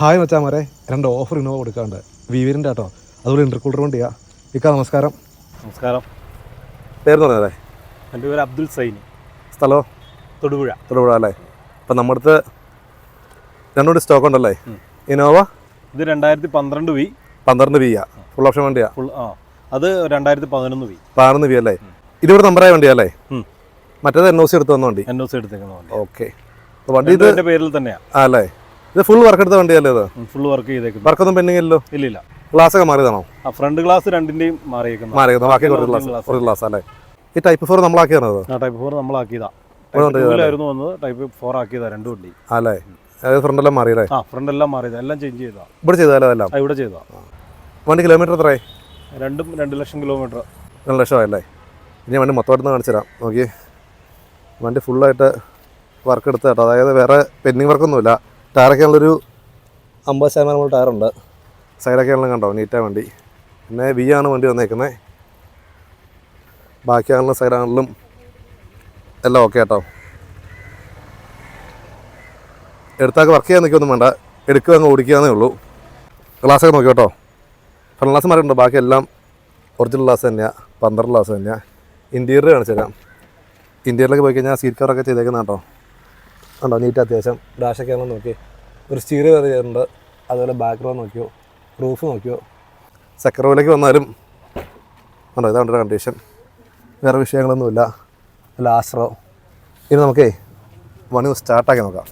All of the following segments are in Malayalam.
ഹായ് മച്ചാമാരെ രണ്ട് ഓഫർ ഇന്നോവ കൊടുക്കാറുണ്ട് വിവിരിന്റെ കേട്ടോ അതുപോലെ ഇന്റർകൂളർ വണ്ടിയാ ഇക്ക നമസ്കാരം. നമസ്കാരം. പേര് പറഞ്ഞതേ എന്റെ പേര് അബ്ദുൽ സൈനി. സ്ഥലോ? തൊടുപുഴ. തൊടുപുഴ അല്ലേ? അപ്പം നമ്മുടെ അടുത്ത് രണ്ടുകൂടി സ്റ്റോക്ക് ഉണ്ടല്ലേ? ഇന്നോവ? ഇത് രണ്ടായിരത്തി പന്ത്രണ്ട് വി പന്ത്രണ്ട് വിയാ ഫുൾ ഓപ്ഷൻ വണ്ടിയാ? ഫുൾ ആ. അത് രണ്ടായിരത്തി പതിനൊന്ന് വി. പതിനൊന്ന് വി അല്ലേ? ഇതിവിടെ നമ്പറായ വണ്ടിയാ അല്ലേ? മറ്റേത് എൻ ഒ സി എടുത്ത് വന്ന വണ്ടി? എൻ ഒ സി എടുത്തേക്കുന്ന വണ്ടി. ഓക്കെ വണ്ടി ഇത് എന്റെ പേരിൽ തന്നെയാണ് ആ അല്ലേ? ഇത് ഫുൾ വർക്ക് എടുത്ത വണ്ടിയല്ലേ ഇത്? ഫുൾ വർക്ക് ചെയ്തേക്കും വർക്കൊന്നും പെൻഡിങ് ഇല്ലല്ലോ. ഇല്ല ഇല്ല ഗ്ലാസ് ഒക്കെ മാറിയതാണോ? ആ ഫ്രണ്ട് ഗ്ലാസ് രണ്ടിന്റെയും മാറിയേക്കുന്നത്. മാറിയത് ബാക്കി കുറച്ച് ഗ്ലാസ്. ഒരു ഗ്ലാസ് അല്ലേ? ഈ ടൈപ്പ് ഫോർ നമ്മളാക്കി തന്നത് ആ ടൈപ്പ് ഫോർ നമ്മളാക്കിയതാ. ഇതിലായിരുന്നു ആയിരുന്നു വന്നത് ടൈപ്പ് ഫോർ ആക്കിയതാ രണ്ടു വണ്ടി. അല്ലേ? അതായത് ഫ്രണ്ട് എല്ലാം മാറിയല്ലേ? ആ ഫ്രണ്ട് എല്ലാം മാറിയതാ. എല്ലാം ചേഞ്ച് ചെയ്താ ഇവിടെ ചെയ്താലോ എല്ലാം? ഇവിടെ ചെയ്താ വണ്ടി കിലോമീറ്റർ എത്രയായി? രണ്ടും രണ്ട് ലക്ഷം കിലോമീറ്റർ രണ്ട് ലക്ഷം ആയല്ലേ? ഇനി വണ്ടി മൊത്തമായിട്ട് കാണിച്ചു തരാം. നോക്കി വണ്ടി ഫുള്ളായിട്ട് വർക്ക് എടുത്ത് കേട്ടോ. അതായത് വേറെ പെൻഡിങ് വർക്കൊന്നുമില്ല ടയറൊക്കെ ഉള്ളൊരു അമ്പത് ശതമാനം നമ്മൾ ടയറുണ്ട്. സൈഡൊക്കെ ആണെങ്കിലും കണ്ടോ നീറ്റാ വണ്ടി. പിന്നെ വി ആണ് വണ്ടി വന്നേക്കുന്നത് ബാക്കിയാണെങ്കിലും സൈഡാണെങ്കിലും എല്ലാം ഓക്കെ കേട്ടോ എടുത്താൽ വർക്ക് ചെയ്യാൻ നിൽക്കൊന്നും വേണ്ട. എടുക്കുക അങ്ങ് ഓടിക്കാന്നേ ഉള്ളൂ. ഗ്ലാസ്സൊക്കെ നോക്കി കേട്ടോ ഫ്രണ്ട് ഗ്ലാസ് മാറിയിട്ടുണ്ട്? ബാക്കിയെല്ലാം ഒറിജിനൽ ഗ്ലാസ് തന്നെയാണ് പന്ത്രണ്ട് ഗ്ലാസ് തന്നെയാണ് ഇന്റീരിയർ കാണിച്ചു തരാം ഇന്റീരിയറിലേക്ക് പോയി കഴിഞ്ഞാൽ സീറ്റ് കവറൊക്കെ ചെയ്തേക്കുന്ന കേട്ടോ ഉണ്ടോ നീറ്റ് അത്യാവശ്യം. ഡാഷൊക്കെ ആണെന്ന് നോക്കി. ഒരു സ്റ്റീർ കയറി അതുപോലെ ബാക്ക്ഗ്രൗണ്ട് നോക്കിയോ? റൂഫ് നോക്കിയോ? സെക്കൻഡ് റോയിലേക്ക് വന്നാലും ഉണ്ടോ ഇതാണ് കണ്ടീഷൻ വേറെ വിഷയങ്ങളൊന്നുമില്ല. ലാസ്റ്ററോ ഇനി നമുക്കേ വണി സ്റ്റാർട്ടാക്കി നോക്കാം.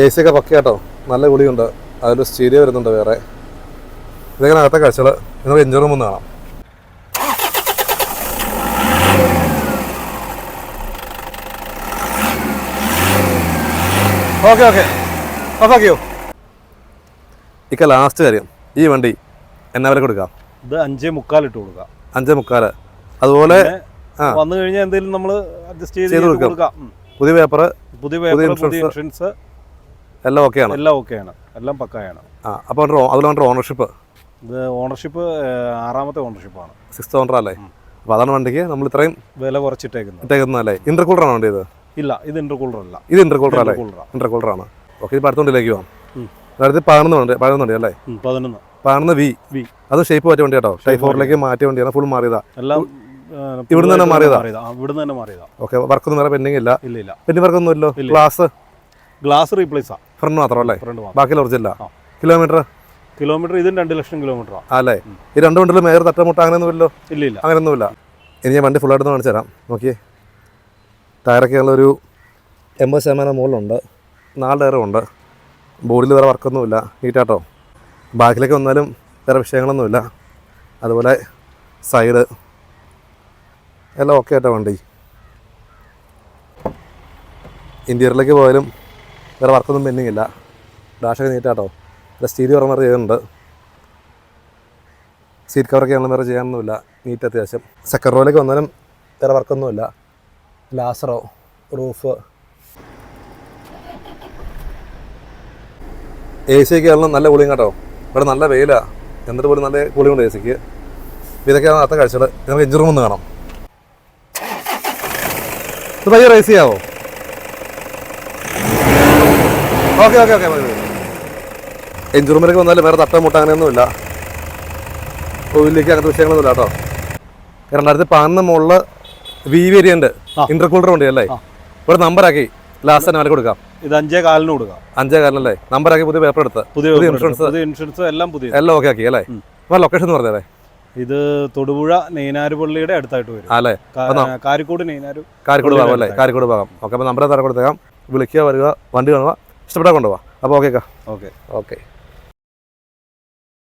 എ സി ഒക്കെ പക്കയാട്ടോ. നല്ല കുളിയുണ്ട്. അതിൽ സ്റ്റീരിയോ വരുന്നുണ്ട് വേറെ. ഇതെങ്ങനെ അകത്തെ കാഴ്ചകൾ നിങ്ങൾ റൂം ഒന്ന് കാണാം. Okay okay. ഓഫാക്കിയോ? ഇക്ക ലാസ്റ്റ് കാര്യം. ഈ വണ്ടി എന്നാ വില കൊടുക്കാം? ഇത് അഞ്ചേ മുക്കാൽ ഇട്ട് കൊടുക്കാം. അഞ്ചേ മുക്കാൽ അതുപോലെ. വന്നു കഴിഞ്ഞാൽ എന്തെങ്കിലും നമ്മൾ അഡ്ജസ്റ്റ് ചെയ്ത്. കൊടുക്കാം. പുതിയ പേപ്പർ പുതിയ പേപ്പർ പുതിയ ഇൻഷുറൻസ്. എല്ലാം ഓക്കെയാണ് എല്ലാം ഓക്കെയാണ് എല്ലാം പക്കായാണ്. ആ അപ്പോൾ അതിലുണ്ട് ഓണർഷിപ്പ് ഇത് ഓണർഷിപ്പ് ആറാമത്തെ ഓണർഷിപ്പാണ് സിക്സ് ഓണർ അല്ലേ? അപ്പോൾ അതാണ് വണ്ടിക്ക് നമ്മൾ ഇത്രയും വില കുറച്ചിട്ടേക്കുന്നത്. ഇട്ടേക്കുന്നതല്ലേ? ഇന്റർകൂളറാണ് വണ്ടി ഇത്? ഇല്ല ഇത് ഇന്റർകൂളർ അല്ല. ഇത് ഇന്റർകൂളർ അല്ലേ? ഇന്റർകൂളറാണ് ഇന്റർകൂളറാണ് ഓക്കെ ഇത് അടുത്ത വണ്ടിയിലേക്ക് പോകാം. അടുത്ത് പതിനൊന്ന് വണ്ടി പതിനൊന്ന് വണ്ടി അല്ലേ? പതിനൊന്ന്. പതിനൊന്ന് വി വി അത് ഷേപ്പ് മാറ്റിയ വണ്ടി കേട്ടോ ടൈപ്പ് ഫോറിലേക്ക് മാറ്റിയ. വണ്ടിയാണ് ഫുൾ മാറിയതാ. എല്ലാം ഇവിടുന്ന് തന്നെ മാറിയതാ? ഇവിടുന്ന് തന്നെ മാറിയതാ. ഓക്കെ വർക്കൊന്നും വേറെ പെൻഡിങ് ഇല്ല. ഇല്ല ഇല്ല. പെൻഡിങ് വർക്കൊന്നും ഇല്ലല്ലോ ഇല്ല. Glass replace. ആ ഫ്രണ്ട് മാത്രം അല്ലേ? ഫ്രണ്ട് ബാക്കി ഒറിജിനല്ല ആ. കിലോമീറ്റർ കിലോമീറ്റർ ഇതും രണ്ട് ലക്ഷം കിലോമീറ്റർ അല്ലേ ഈ രണ്ട് വണ്ടിയിലും മേയർ തട്ടമുട്ട അങ്ങനെയൊന്നുമില്ലോ ഇല്ല ഇല്ല. അങ്ങനെയൊന്നുമില്ല. ഇനി ഞാൻ വണ്ടി ഫുള്ളായിട്ട് കാണിച്ചു തരാം. നോക്കിയേ. ടയറൊക്കെ ഉള്ളൊരു എൺപത് ശതമാനം മുകളിലുണ്ട്. നാല് ടയറും ഉണ്ട്. ബോഡിയിൽ വേറെ വർക്കൊന്നുമില്ല നീറ്റാട്ടോ ബാക്കിലേക്ക് വന്നാലും വേറെ വിഷയങ്ങളൊന്നുമില്ല. അതുപോലെ സൈഡ് എല്ലാം ഓക്കെ ആയിട്ടോ വണ്ടി. ഇന്റീരിയറിലേക്ക് പോയാലും വേറെ വർക്കൊന്നും പെൻഡിങ് ഇല്ല ഡാഷൊക്കെ നീറ്റാട്ടോ. ഇവിടെ സ്റ്റീരിയോ വേറെ ചെയ്യുന്നുണ്ട് സീറ്റ് കവറൊക്കെ ഞങ്ങൾ വേറെ ചെയ്യാനൊന്നുമില്ല. നീറ്റ് അത്യാവശ്യം. സെക്കൻഡ് റോയിലേക്ക് വന്നാലും വേറെ വർക്കൊന്നുമില്ല. ലാസറോ റൂഫ് എ സി ഒക്കെ ആണെങ്കിലും നല്ല കൂളിങ് കേട്ടോ ഇവിടെ നല്ല വെയിലാണ് എന്നിട്ട് പോലും നല്ല കൂളിംഗ് ഉണ്ട് എ സിക്ക് ഇതൊക്കെയാണ് അത്ത കാഴ്ചകൾ നമുക്ക് എഞ്ചിൻ റൂം ഒന്ന് കാണാം. ഇത് പയ്യെ റേസ് ചെയ്യാവോ? ഓക്കെ ഓക്കെ ഓക്കെ എഞ്ചിൻ റൂമിലേക്ക് വന്നാലും വേറെ തട്ട മുട്ട അങ്ങനെയൊന്നുമില്ല. കോവിലേക്ക് അങ്ങനത്തെ വിഷയങ്ങളൊന്നുമില്ല കേട്ടോ. രണ്ടായിരത്തി പതിനൊന്ന് മുകളിൽ വി വേരിയന്റ്. ഇന്റർകൂളർ ഉണ്ട് അല്ലേ ഒരു നമ്പറാക്കി ലാസ്റ്റ് തന്നെ കൊടുക്കാം. ഇത് അഞ്ചേ കാലിന് കൊടുക്കാം. അഞ്ചേ കാലിനല്ലേ? നമ്പറാക്കി പുതിയ പേപ്പർ എടുത്ത്. പുതിയ ഇൻഷുറൻസ് ഇൻഷുറൻസ് എല്ലാം പുതിയ എല്ലാം ഓക്കെ ആക്കി അല്ലേ. അപ്പോൾ ലൊക്കേഷൻ എന്ന് പറഞ്ഞേ ഇത് തൊടുപുഴ നെയ്നാരുപള്ളിയുടെ അടുത്തായിട്ട് വരും. അല്ലേ കാരിക്കോട് നെയ്നാരു കാരിക്കോട് ഭാഗം അല്ലേ? കാരിക്കോട് ഭാഗം. ഓക്കെ അപ്പോൾ നമ്പർ തറ കൊടുത്തേക്കാം. വിളിക്കുക വരിക വണ്ടി കാണുക. ഇഷ്ടപ്പെട്ടാൽ കൊണ്ടുപോകാം അപ്പോൾ ഓക്കെ ഓക്കെ ഓക്കെ